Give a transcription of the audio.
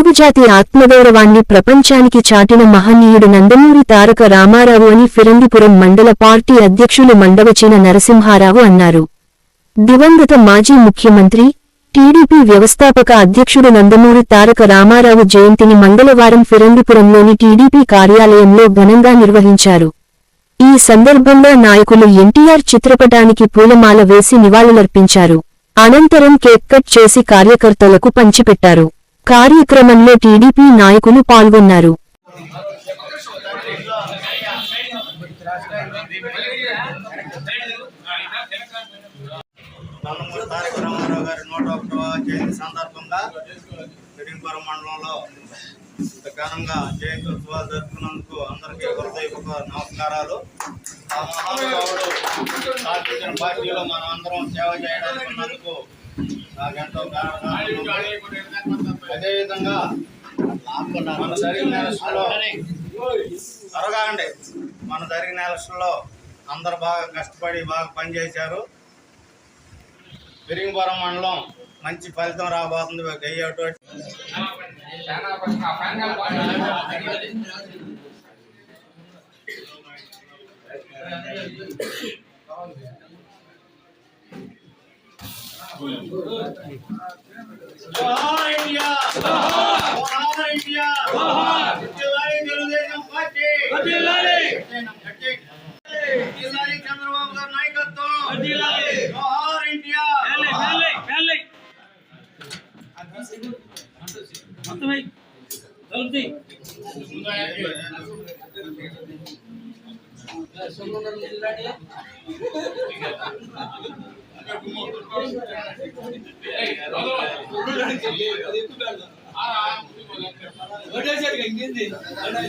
జాతి ఆత్మగౌరవాన్ని ప్రపంచానికి చాటిన మహనీయుడు నందమూరి తారక రామారావు అని ఫిరంగిపురం మండల పార్టీ అధ్యక్షులు మండవచిన నరసింహారావు అన్నారు. దివంగత మాజీ ముఖ్యమంత్రి టీడీపీ వ్యవస్థాపక అధ్యక్షుడు నందమూరి తారక రామారావు జయంతిని మంగళవారం ఫిరంగిపురంలోని టీడీపీ కార్యాలయంలో ఘనంగా నిర్వహించారు. ఈ సందర్భంగా నాయకులు ఎన్టీఆర్ చిత్రపటానికి పూలమాల వేసి నివాళులర్పించారు. అనంతరం కేక్ కట్ చేసి కార్యకర్తలకు పంచిపెట్టారు. కార్యక్రమంలో టీడీపీ నాయకులు పాల్గొన్నారు నందమూరి తారక రామారావు గారి నూట ఒకటవ జయంతి సందర్భంగా పెరింపురం మండలంలో ఇంత ఘనంగా జయంతి ఉత్సవాలు జరుపుకున్నందుకు అందరికీ హృదయపూర్వక నమస్కారాలు ఆ మహానుభావుడు స్థాపించిన పార్టీలో మనం అందరం సేవ చేయడానికి ఉన్నందుకు నాకెంతో గర్వకారణం. అదేవిధంగా మన జరిగిన ఎలక్షన్లో త్వరగాండి మన జరిగిన ఎలక్షన్లో అందరు బాగా కష్టపడి బాగా పనిచేశారు. పెరిగిపురం మండలం మంచి ఫలితం రాబోతుంది. అయ్యేటువంటి ఇండియా! చంద్రబాబు గారు నాయకత్వం ఇండియా మొత్తం ఎంగింది అలా